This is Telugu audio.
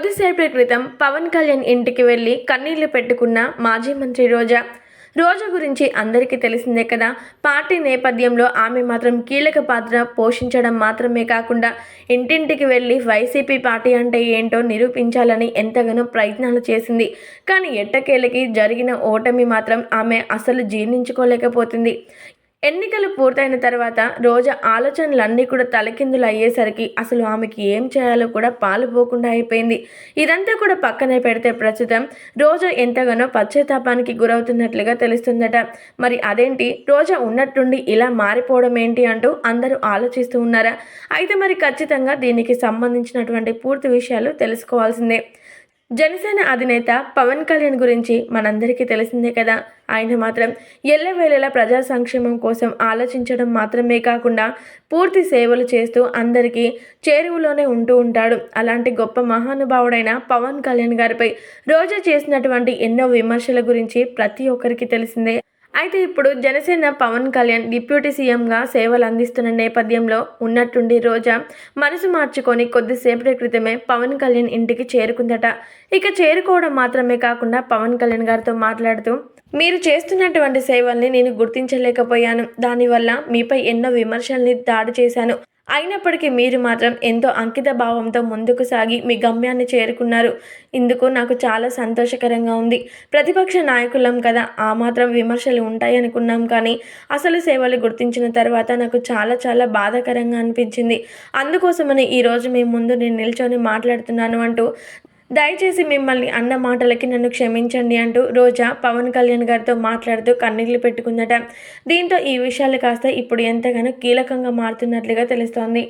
కొద్దిసేపటి క్రితం పవన్ కళ్యాణ్ ఇంటికి వెళ్ళి కన్నీళ్ళు పెట్టుకున్న మాజీ మంత్రి రోజా. రోజా గురించి అందరికీ తెలిసిందే కదా. పార్టీ నేపథ్యంలో ఆమె మాత్రం కీలక పాత్ర పోషించడం మాత్రమే కాకుండా ఇంటింటికి వెళ్ళి వైసీపీ పార్టీ అంటే ఏంటో నిరూపించాలని ఎంతగానో ప్రయత్నాలు చేసింది. కానీ ఎట్టకేలకి జరిగిన ఓటమి మాత్రం ఆమె అసలు జీర్ణించుకోలేకపోతుంది. ఎన్నికలు పూర్తయిన తర్వాత రోజా ఆలోచనలన్నీ కూడా తలకిందులు అయ్యేసరికి అసలు ఆమెకి ఏం చేయాలో కూడా పాలుపోకుండా అయిపోయింది. ఇదంతా కూడా పక్కనే పెడితే ప్రస్తుతం రోజా ఎంతగానో పశ్చాత్తాపానికి గురవుతున్నట్లుగా తెలుస్తుందట. మరి అదేంటి? రోజా ఉన్నట్టుండి ఇలా మారిపోవడం ఏంటి అంటూ అందరూ ఆలోచిస్తూ ఉన్నారా? అయితే మరి ఖచ్చితంగా దీనికి సంబంధించినటువంటి పూర్తి విషయాలు తెలుసుకోవాల్సిందే. జనసేన అధినేత పవన్ కళ్యాణ్ గురించి మనందరికీ తెలిసిందే కదా. ఆయన మాత్రం ఎల్లవేళలా ప్రజా సంక్షేమం కోసం ఆలోచించడం మాత్రమే కాకుండా పూర్తి సేవలు చేస్తూ అందరికీ చేరువలోనే ఉంటూ ఉంటాడు. అలాంటి గొప్ప మహానుభావుడైన పవన్ కళ్యాణ్ గారిపై రోజా చేసినటువంటి ఎన్నో విమర్శల గురించి ప్రతి ఒక్కరికి తెలిసిందే. అయితే ఇప్పుడు జనసేన పవన్ కళ్యాణ్ డిప్యూటీ సీఎంగా సేవలు అందిస్తున్న నేపథ్యంలో ఉన్నట్టుండి రోజా మనసు మార్చుకొని కొద్దిసేపటి క్రితమే పవన్ కళ్యాణ్ ఇంటికి చేరుకుందట. ఇక చేరుకోవడం మాత్రమే కాకుండా పవన్ కళ్యాణ్ గారితో మాట్లాడుతూ మీరు చేస్తున్నటువంటి సేవల్ని నేను గుర్తించలేకపోయాను. దానివల్ల మీపై ఎన్నో విమర్శల్ని దాడి చేశాను. అయినప్పటికీ మీరు మాత్రం ఎంతో అంకిత భావంతో ముందుకు సాగి మీ గమ్యాన్ని చేరుకున్నారు. ఇందుకు నాకు చాలా సంతోషకరంగా ఉంది. ప్రతిపక్ష నాయకులం కదా ఆ మాత్రం విమర్శలు ఉంటాయి అనుకున్నాం కానీ అసలు సేవలు గుర్తించిన తర్వాత నాకు చాలా చాలా బాధాకరంగా అనిపించింది. అందుకోసమని ఈరోజు మీ ముందు నేను నిల్చొని మాట్లాడుతున్నాను అంటూ దయచేసి మిమ్మల్ని అన్న మాటలకి నన్ను క్షమించండి అంటూ రోజా పవన్ కళ్యాణ్ గారితో మాట్లాడుతూ కన్నీళ్ళు పెట్టుకుందట. దీంతో ఈ విషయాలు కాస్త ఇప్పుడు ఎంతగానో కీలకంగా మారుతున్నట్లుగా తెలుస్తోంది.